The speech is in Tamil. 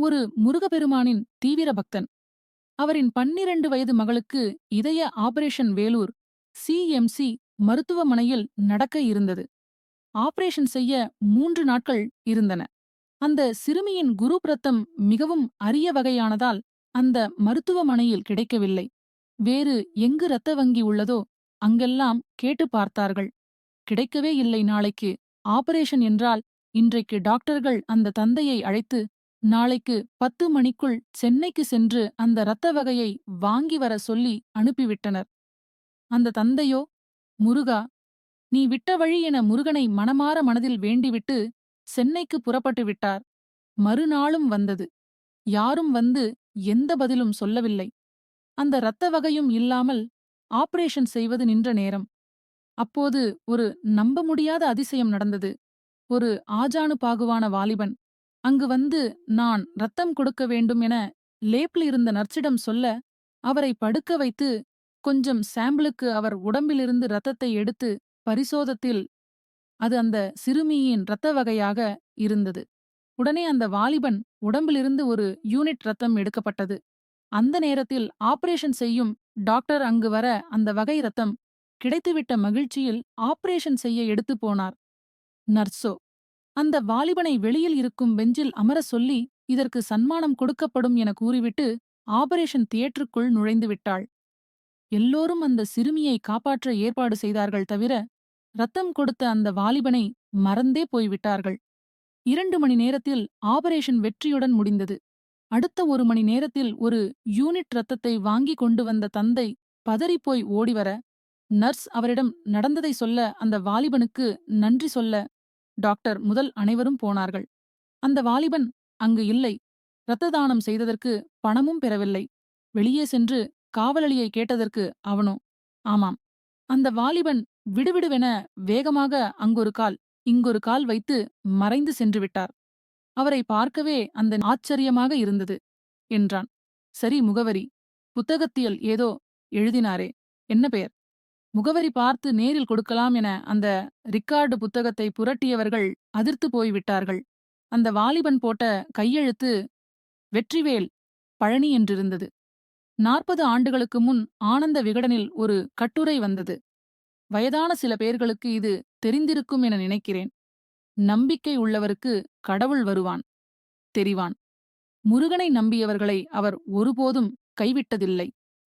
ஒரு முருகப்பெருமானின் தீவிர பக்தன். அவரின் பன்னிரண்டு வயது மகளுக்கு இதய ஆபரேஷன் வேலூர் சிஎம்சி மருத்துவமனையில் நடக்க இருந்தது. ஆபரேஷன் செய்ய மூன்று நாட்கள் இருந்தன. அந்த சிறுமியின் குரு பிரத்தம் மிகவும் அரிய வகையானதால் அந்த மருத்துவமனையில் கிடைக்கவில்லை. வேறு எங்கு இரத்த வங்கி உள்ளதோ அங்கெல்லாம் கேட்டு பார்த்தார்கள். கிடைக்கவே இல்லை நாளைக்கு. ஆபரேஷன் என்றால் இன்றைக்கு டாக்டர்கள் அந்த தந்தையை அழைத்து நாளைக்கு பத்து மணிக்குள் சென்னைக்கு சென்று அந்த இரத்த வகையை வாங்கி வர சொல்லி அனுப்பிவிட்டனர். அந்த தந்தையோ முருகா நீ விட்ட வழி என முருகனை மனமாற மனதில் வேண்டிவிட்டு சென்னைக்கு புறப்பட்டு விட்டார். மறுநாளும் வந்தது. யாரும் வந்து எந்த பதிலும் சொல்லவில்லை. அந்த இரத்த வகையும் இல்லாமல் ஆபரேஷன் செய்வது நின்ற நேரம். அப்போது ஒரு நம்ப முடியாத அதிசயம் நடந்தது. ஒரு ஆஜானு பாகுவான வாலிபன் அங்கு வந்து நான் ரத்தம் கொடுக்க வேண்டும் என லேப்பில் இருந்த நர்ச்சிடம் சொல்ல அவரை படுக்க வைத்து கொஞ்சம் சாம்பிளுக்கு அவர் உடம்பிலிருந்து ரத்தத்தை எடுத்து பரிசோதத்தில் அது அந்த சிறுமியின் இரத்த வகையாக இருந்தது. உடனே அந்த வாலிபன் உடம்பிலிருந்து ஒரு யூனிட் ரத்தம் எடுக்கப்பட்டது. அந்த நேரத்தில் ஆபரேஷன் செய்யும் டாக்டர் அங்கு வர அந்த வகை ரத்தம் கிடைத்துவிட்ட மகிழ்ச்சியில் ஆபரேஷன் செய்ய எடுத்து போனார். நர்ஸோ அந்த வாலிபனை வெளியில் இருக்கும் பெஞ்சில் அமர சொல்லி இதற்கு சன்மானம் கொடுக்கப்படும் என கூறிவிட்டு ஆபரேஷன் தியேட்டருக்குள் நுழைந்து விட்டாள். எல்லோரும் அந்த சிறுமியை காப்பாற்ற ஏற்பாடு செய்தார்கள் தவிர ரத்தம் கொடுத்த அந்த வாலிபனை மறந்தே போய்விட்டார்கள். இரண்டு மணி நேரத்தில் ஆபரேஷன் வெற்றியுடன் முடிந்தது. அடுத்த ஒரு மணி நேரத்தில் ஒரு யூனிட் ரத்தத்தை வாங்கி கொண்டு வந்த தந்தை பதறிப்போய் ஓடிவர நர்ஸ் அவரிடம் நடந்ததை சொல்ல அந்த வாலிபனுக்கு நன்றி சொல்ல டாக்டர் முதல் அனைவரும் போனார்கள். அந்த வாலிபன் அங்கு இல்லை. இரத்த தானம் செய்ததற்கு பணமும் பெறவில்லை. வெளியே சென்று காவலளியை கேட்டதற்கு அவனோ ஆமாம். அந்த வாலிபன் விடுவிடுவென வேகமாக அங்கொரு கால் இங்கொரு கால் வைத்து மறைந்து சென்று விட்டார். அவரை பார்க்கவே அந்த ஆச்சரியமாக இருந்தது என்றான். சரி முகவரி. புத்தகத்தியல் ஏதோ எழுதினாரே. என்ன பெயர்? முகவரி பார்த்து நேரில் கொடுக்கலாம் என அந்த ரிக்கார்டு புத்தகத்தை புரட்டியவர்கள் அதிர்த்து போய்விட்டார்கள். அந்த வாலிபன் போட்ட கையெழுத்து வெற்றிவேல் பழனி என்றிருந்தது. நாற்பது ஆண்டுகளுக்கு முன் ஆனந்த விகடனில் ஒரு கட்டுரை வந்தது. வயதான சில பேர்களுக்கு இது தெரிந்திருக்கும் என நினைக்கிறேன். நம்பிக்கை உள்ளவருக்கு கடவுள் வருவான் தெரிவான். முருகனை நம்பியவர்களை அவர் ஒருபோதும் கைவிட்டதில்லை.